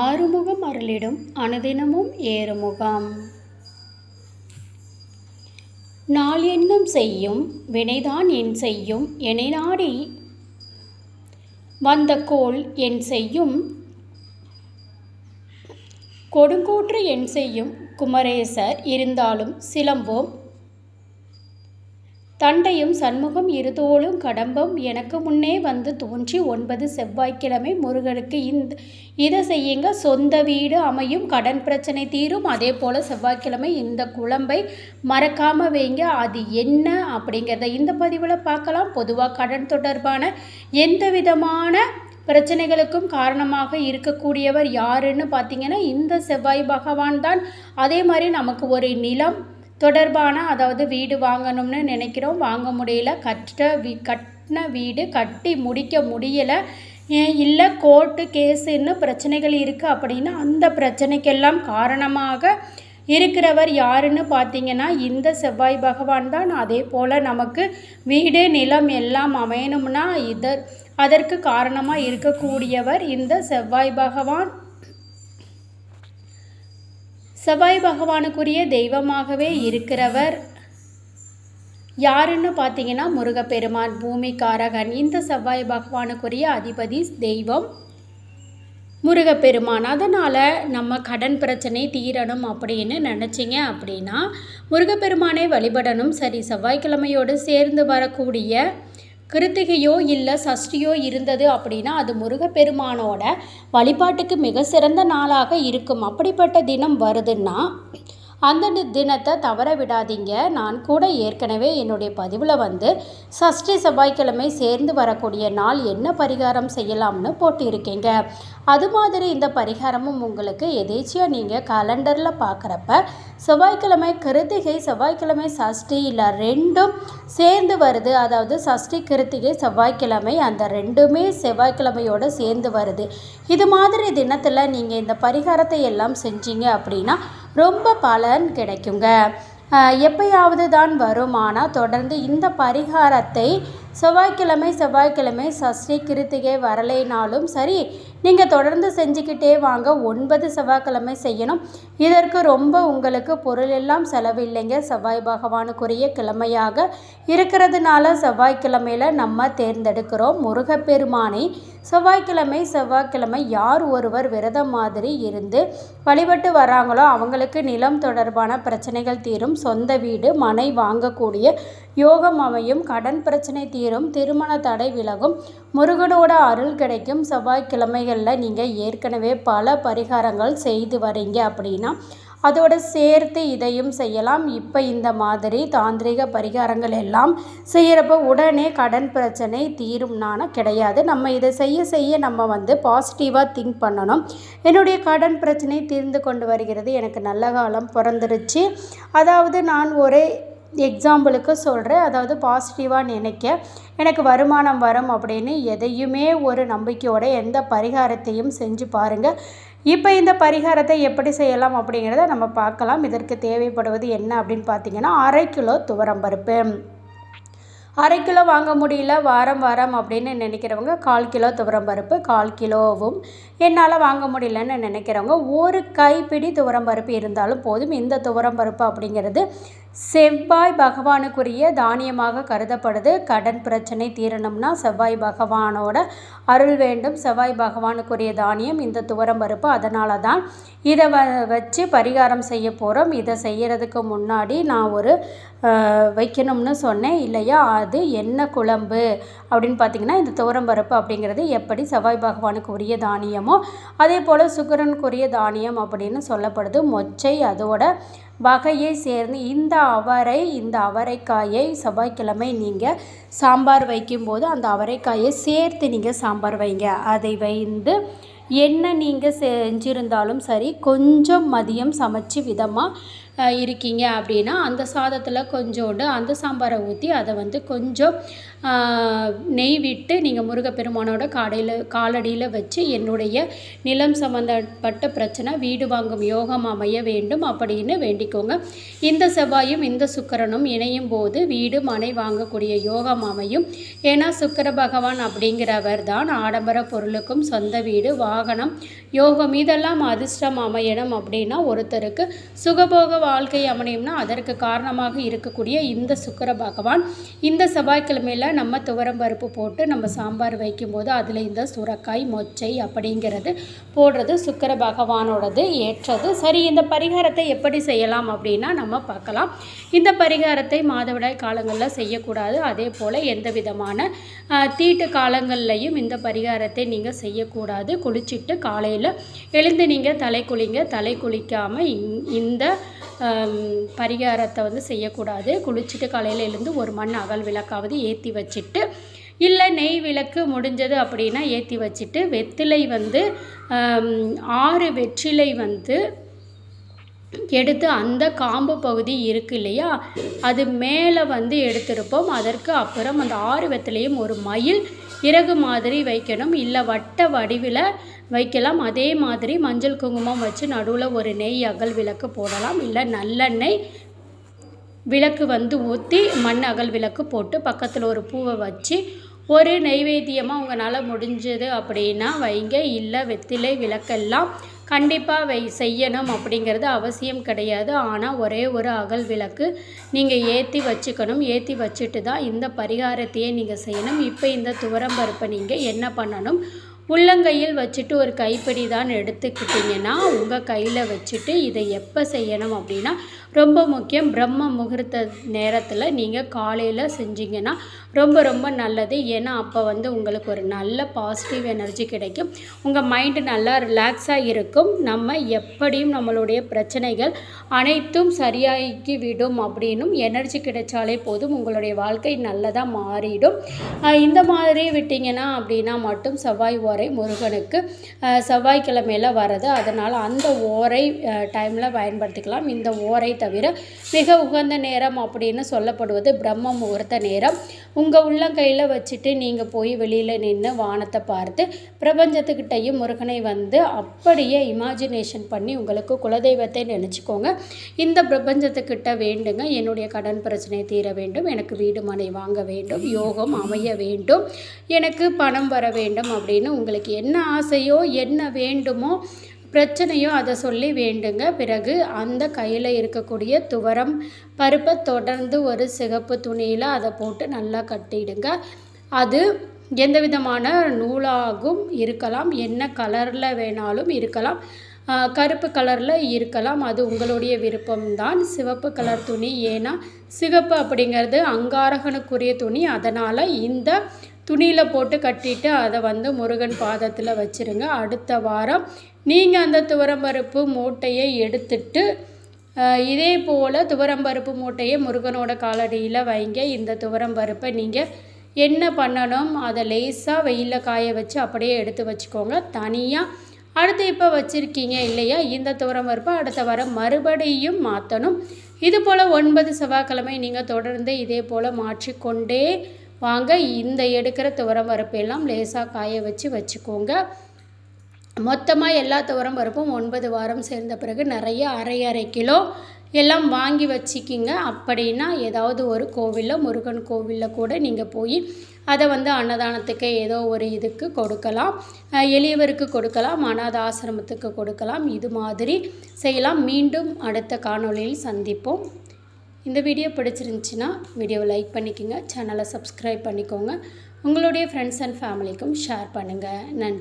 ஆறுமுகம் அருளிடும் அனுதினமும் ஏறுமுகம். நாள் என்னும் செய்யும் வினைதான் என் செய்யும் எனை நாடி வந்த கோல் என் செய்யும் கொடுங்கூற்று என் செய்யும் குமரேசர் இருந்தாலும் சிலம்போம் தண்டையும் சண்முகம் இருதோளும் கடம்பம் எனக்கு முன்னே வந்து தோன்றி ஒன்பது செவ்வாய்க்கிழமை முருகனுக்கு இந்த இதை செய்யுங்க. சொந்த வீடு அமையும் கடன் பிரச்சனை தீரும். அதே போல் செவ்வாய்க்கிழமை இந்த குழம்பை மறக்காமல் வைங்க. அது என்ன அப்படிங்கிறத இந்த பதிவில் பார்க்கலாம். பொதுவாக கடன் தொடர்பான எந்த விதமான பிரச்சனைகளுக்கும் காரணமாக இருக்கக்கூடியவர் யாருன்னு பார்த்தீங்கன்னா இந்த செவ்வாய் பகவான் தான். அதே மாதிரி நமக்கு ஒரு நிலம் தொடர்பான அதாவது வீடு வாங்கணும்னு நினைக்கிறோம். வாங்க முடியல. கட்ட வீ கட்டின வீடு கட்டி முடிக்க முடியலை. இல்லை கோர்ட்டு கேஸுன்னு பிரச்சனைகள் இருக்குது அப்படின்னா அந்த பிரச்சனைக்கெல்லாம் காரணமாக இருக்கிறவர் யாருன்னு பார்த்தீங்கன்னா இந்த செவ்வாய் பகவான் தான். அதே போல் நமக்கு வீடு நிலம் எல்லாம் அமையணும்னா இதர் அதற்கு காரணமாக இருக்கக்கூடியவர் இந்த செவ்வாய் பகவான். செவ்வாய் பகவானுக்குரிய தெய்வமாகவே இருக்கிறவர். யாருன்னு பார்த்தீங்கன்னா முருகப்பெருமான் பூமிக்காரகன். இந்த செவ்வாய் பகவானுக்குரிய அதிபதி தெய்வம் முருகப்பெருமான். அதனால் நம்ம கடன் பிரச்சனை தீரணும் அப்படின்னு நினச்சிங்க அப்படின்னா முருகப்பெருமானை வழிபடணும். சரி செவ்வாய்க்கிழமையோடு சேர்ந்து வரக்கூடிய கிருத்திகையோ இல்லை சஷ்டியோ இருந்தது அப்படின்னா அது முருகப்பெருமானோட வழிபாட்டுக்கு மிக சிறந்த நாளாக இருக்கும். அப்படிப்பட்ட தினம் வருதுன்னா அந்த தினத்தை தவற விடாதீங்க நான் கூட ஏற்கனவே என்னுடைய பதிவில் வந்து சஷ்டி செவ்வாய்க்கிழமை சேர்ந்து வரக்கூடிய நாள் என்ன பரிகாரம் செய்யலாம்னு போட்டிருக்கீங்க. அது மாதிரி இந்த பரிகாரமும் உங்களுக்கு எதேச்சியாக நீங்கள் கலண்டரில் பார்க்குறப்ப செவ்வாய்க்கிழமை கிருத்திகை செவ்வாய்க்கிழமை சஷ்டி இல்லை ரெண்டும் சேர்ந்து வருது. அதாவது சஷ்டி கிருத்திகை செவ்வாய்க்கிழமை அந்த ரெண்டுமே செவ்வாய்க்கிழமையோடு சேர்ந்து வருது. இது மாதிரி தினத்தில் நீங்கள் இந்த பரிகாரத்தை எல்லாம் செஞ்சீங்க அப்படின்னா ரொம்ப பலன் கிடைக்குங்க. எப்பயாவது தான் வரும். ஆனால் தொடர்ந்து இந்த பரிகாரத்தை செவ்வாய்க்கிழமை செவ்வாய்க்கிழமை சஷ்டி கிருத்திகை வரலைனாலும் சரி நீங்கள் தொடர்ந்து செஞ்சுக்கிட்டே வாங்க. ஒன்பது செவ்வாய்க்கிழமை செய்யணும். இதற்கு ரொம்ப உங்களுக்கு பொருள் எல்லாம் செலவில்லைங்க. செவ்வாய் பகவானுக்குரிய கிழமையாக இருக்கிறதுனால செவ்வாய்க்கிழமையில் நம்ம தேர்ந்தெடுக்கிறோம். முருகப்பெருமானை செவ்வாய்க்கிழமை செவ்வாய்க்கிழமை யார் ஒருவர் விரதம் மாதிரி இருந்து வழிபட்டு வராங்களோ அவங்களுக்கு நிலம் தொடர்பான பிரச்சனைகள் தீரும். சொந்த வீடு மனை வாங்கக்கூடிய யோகம் அமையும். கடன் பிரச்சனை தீரும். திருமண தடை விலகும். முருகனோட அருள் கிடைக்கும். செவ்வாய்க்கிழமைகள் செவ்வாய்க்கிழமைகளில் நீங்கள் ஏற்கனவே பல பரிகாரங்கள் செய்து வரீங்க அப்படின்னா அதோடு சேர்த்து இதையும் செய்யலாம். இப்போ இந்த மாதிரி தாந்திரிக பரிகாரங்கள் எல்லாம் செய்கிறப்ப உடனே கடன் பிரச்சனை தீரும்னான கிடையாது. நம்ம இதை செய்ய செய்ய நம்ம வந்து பாசிட்டிவாக திங்க் பண்ணணும். என்னுடைய கடன் பிரச்சனை தீர்ந்து கொண்டு வருகிறது. எனக்கு நல்ல காலம் பிறந்துருச்சு. அதாவது நான் ஒரே எக்ஸாம்பிளுக்கு சொல்கிறேன் அதாவது பாசிட்டிவாக நினைக்க எனக்கு வருமானம் வரும் அப்படின்னு எதையுமே ஒரு நம்பிக்கையோட எந்த பரிகாரத்தையும் செஞ்சு பாருங்கள் இப்போ இந்த பரிகாரத்தை எப்படி செய்யலாம் அப்படிங்கிறத நம்ம பார்க்கலாம். இதற்கு தேவைப்படுவது என்ன அப்படின்னு பார்த்தீங்கன்னா அரை கிலோ துவரம்பருப்பு அரை கிலோ வாங்க முடியல வாரம் வாரம் அப்படின்னு நினைக்கிறவங்க கால் கிலோ துவரம்பருப்பு கால் கிலோவும் என்னால் வாங்க முடியலன்னு நினைக்கிறவங்க ஒரு கைப்பிடி துவரம்பருப்பு இருந்தாலும் போதும். இந்த துவரம்பருப்பு அப்படிங்கிறது செவ்வாய் பகவானுக்குரிய தானியமாக கருதப்படுது. கடன் பிரச்சனை தீரணும்னா செவ்வாய் பகவானோட அருள் வேண்டும். செவ்வாய் பகவானுக்குரிய தானியம் இந்த துவரம் பருப்பு. அதனால தான் இதை வ வச்சு பரிகாரம் செய்ய போகிறோம் இதை செய்கிறதுக்கு முன்னாடி நான் ஒரு வைக்கணும்னு சொன்னேன். இல்லையா? அது என்ன குழம்பு அப்படின்னு பார்த்தீங்கன்னா இந்த துவரம் பருப்பு அப்படிங்கிறது எப்படி செவ்வாய் பகவானுக்கு உரிய தானியமோ அதே போல் சுக்கரனுக்குரிய தானியம் அப்படின்னு சொல்லப்படுது. மொச்சை அதோட வகையை சேர்ந்து இந்த அவரை இந்த அவரைக்காயை செவ்வாய்க்கிழமை நீங்கள் சாம்பார் வைக்கும்போது அந்த அவரைக்காயை சேர்த்து நீங்கள் சாம்பார் வைங்க. அதை வைந்து என்ன நீங்கள் செஞ்சிருந்தாலும் சரி கொஞ்சம் மதியம் சமைச்சு விதமாக இருக்கீங்க அப்படின்னா அந்த சாதத்தில் கொஞ்சோண்டு அந்த சாம்பாரை ஊற்றி அதை வந்து கொஞ்சம் நெய் விட்டு நீங்கள் முருகப்பெருமானோட காடையில் காலடியில் வச்சு என்னுடைய நிலம் சம்பந்தப்பட்ட பிரச்சனை வீடு வாங்கும் யோகம் அமைய வேண்டும் அப்படின்னு வேண்டிக்கோங்க. இந்த செவ்வாயும் இந்த சுக்கரனும் இணையும் போது வீடு மனை வாங்கக்கூடிய யோகம் அமையும். ஏன்னா சுக்கர பகவான் அப்படிங்கிறவர் தான் ஆடம்பர பொருளுக்கும் சொந்த வீடு வாகனம் யோகம் இதெல்லாம் அதிர்ஷ்டம் அமையணும் அப்படின்னா ஒருத்தருக்கு சுகபோக வாழ்க்கை அமையும்னா அதற்கு காரணமாக இருக்கக்கூடிய இந்த சுக்கர பகவான் இந்த செவ்வாய்க்கிழமையில் நம்ம துவரம் பருப்பு போட்டு நம்ம சாம்பார் வைக்கும்போது அதில் இந்த சுரக்காய் மொச்சை அப்படிங்கிறது போடுறது சுக்கர பகவானோடது ஏற்றது. சரி இந்த பரிகாரத்தை எப்படி செய்யலாம் அப்படின்னா நம்ம பார்க்கலாம். இந்த பரிகாரத்தை மாதவிடாய் காலங்களில் செய்யக்கூடாது. அதே போல் எந்த விதமான தீட்டு காலங்கள்லையும் இந்த பரிகாரத்தை நீங்கள் செய்யக்கூடாது. குளிச்சுட்டு காலையில் எழுந்து நீங்கள் தலை குளிங்க. தலை குளிக்காமல் இந்த பரிகாரத்தை வந்து செய்யக்கூடாது. குளிச்சுட்டு காலையில் எழுந்து ஒரு மண் அகல் விளக்காவது ஏற்றி வச்சுட்டு இல்லை நெய் விளக்கு முடிஞ்சது அப்படின்னா ஏற்றி வச்சுட்டு வெத்திலை வந்து ஆறு வெற்றிலை வந்து எடுத்து அந்த காம்பு பகுதி இருக்கு இல்லையா அது மேலே வந்து எடுத்திருப்போம். அதற்கு அப்புறம் அந்த ஆறு வெத்திலையும் ஒரு மயில் இறகு மாதிரி வைக்கணும். இல்லை வட்ட வடிவில் வைக்கலாம். அதே மாதிரி மஞ்சள் குங்குமம் வச்சு நடுவில் ஒரு நெய் அகல் விளக்கு போடலாம். இல்லை நல்லெண்ணெய் விளக்கு வந்து ஊற்றி மண் அகல் விளக்கு போட்டு பக்கத்தில் ஒரு பூவை வச்சு ஒரு நெய்வேத்தியமாக உங்களால் முடிஞ்சது அப்படின்னா வைங்க. இல்லை வெத்திலை விளக்கெல்லாம் கண்டிப்பாக வை செய்யணும் அப்படிங்கிறது அவசியம் கிடையாது. ஆனால் ஒரே ஒரு அகல் விளக்கு நீங்கள் ஏற்றி வச்சுக்கணும். ஏற்றி வச்சுட்டு தான் இந்த பரிகாரத்தையே நீங்கள் செய்யணும். இப்போ இந்த துவரம்பருப்பை நீங்கள் என்ன பண்ணணும்? உள்ளங்கையில் வச்சுட்டு ஒரு கைப்பிடி தான் எடுத்துக்கிட்டிங்கன்னா உங்கள் கையில் வச்சுட்டு இதை எப்போ செய்யணும் அப்படின்னா ரொம்ப முக்கியம். பிரம்ம முகூர்த்த நேரத்தில் நீங்கள் காலையில் செஞ்சீங்கன்னா ரொம்ப ரொம்ப நல்லது. ஏன்னா அப்போ வந்து உங்களுக்கு ஒரு நல்ல பாசிட்டிவ் எனர்ஜி கிடைக்கும். உங்கள் மைண்டு நல்லா ரிலாக்ஸாக இருக்கும். நம்ம எப்படியும் நம்மளுடைய பிரச்சனைகள் அனைத்தும் சரியாகி விடும் அப்படின்னும் எனர்ஜி கிடைச்சாலே போதும். உங்களுடைய வாழ்க்கை நல்லதாக மாறிடும். இந்த மாதிரி விட்டிங்கன்னா அப்படின்னா மட்டும் செவ்வாய் ஓரை முருகனுக்கு செவ்வாய்க்கிழமையில் வருது அதனால் அந்த ஓரை டைமில் பயன்படுத்திக்கலாம். இந்த ஓரை தவிர மிக உகந்த நேரம் அப்படின்னு சொல்லப்படுவது பிரம்ம முகூர்த்த நேரம். உங்கள் உள்ளங்கையில் வச்சுட்டு நீங்கள் போய் வெளியில் நின்று வானத்தை பார்த்து பிரபஞ்சத்துக்கிட்டையும் முருகனை வந்து அப்படியே இமேஜினேஷன் பண்ணி உங்களுக்கு குலதெய்வத்தை நினச்சிக்கோங்க. இந்த பிரபஞ்சத்துக்கிட்ட வேண்டுங்க. என்னுடைய கடன் பிரச்சனை தீர வேண்டும். எனக்கு வீடு மனை வாங்க வேண்டும். யோகம் அமைய வேண்டும். எனக்கு பணம் வர வேண்டும் அப்படின்னு உங்களுக்கு என்ன ஆசையோ என்ன வேண்டுமோ பிரச்சனையோ அதை சொல்லி வேண்டுங்க. பிறகு அந்த கையில் இருக்கக்கூடிய துவரம் பருப்பை தொடர்ந்து ஒரு சிகப்பு துணியில் அதை போட்டு நல்லா கட்டிடுங்க. அது எந்த விதமான நூலாகும் இருக்கலாம் என்ன கலரில் வேணாலும் இருக்கலாம். கருப்பு கலரில் இருக்கலாம் அது உங்களுடைய விருப்பம்தான். சிவப்பு கலர் துணி ஏன்னா சிகப்பு அப்படிங்கிறது அங்காரகனுக்குரிய துணி. அதனால் இந்த துணியில் போட்டு கட்டிட்டு அதை வந்து முருகன் பாதத்தில் வச்சிருங்க. அடுத்த வாரம் நீங்கள் அந்த துவரம்பருப்பு மூட்டையை எடுத்துட்டு இதே போல் துவரம்பருப்பு மூட்டையை முருகனோட காலடியில் வைங்க. இந்த துவரம்பருப்பை நீங்கள் என்ன பண்ணணும் அதை லேசாக வெயிலில் காய வச்சு அப்படியே எடுத்து வச்சுக்கோங்க. தனியாக அடுத்து இப்போ வச்சுருக்கீங்க இல்லையா இந்த துவரம் பருப்பை அடுத்த வாரம் மறுபடியும் மாற்றணும் இது போல் ஒன்பது செவ்வாய்க்கிழமை நீங்கள் தொடர்ந்து இதே போல் மாற்றிக்கொண்டே வாங்க இந்த எடுக்கிற துவரம் பருப்பெல்லாம் லேசாக காய வச்சு வச்சுக்கோங்க. மொத்தமாக எல்லா துவரம் பருப்பும் ஒன்பது வாரம் சேர்ந்த பிறகு நிறைய அரை அரை கிலோ எல்லாம் வாங்கி வச்சுக்கிங்க. அப்படின்னா ஏதாவது ஒரு கோவிலில் முருகன் கோவிலில் கூட நீங்கள் போய் அதை வந்து அன்னதானத்துக்கு ஏதோ ஒரு இதுக்கு கொடுக்கலாம். எளியவருக்கு கொடுக்கலாம் அனாத ஆசிரமத்துக்கு கொடுக்கலாம். இது மாதிரி செய்யலாம். மீண்டும் அடுத்த காணொளியில் சந்திப்போம். இந்த வீடியோ பிடிச்சிருந்துச்சின்னா வீடியோவை லைக் பண்ணிக்கோங்க சேனலை சப்ஸ்கிரைப் பண்ணிக்கோங்க. உங்களுடைய ஃப்ரெண்ட்ஸ் அண்ட் ஃபேமிலிக்கும் ஷேர் பண்ணுங்கள் நன்றி.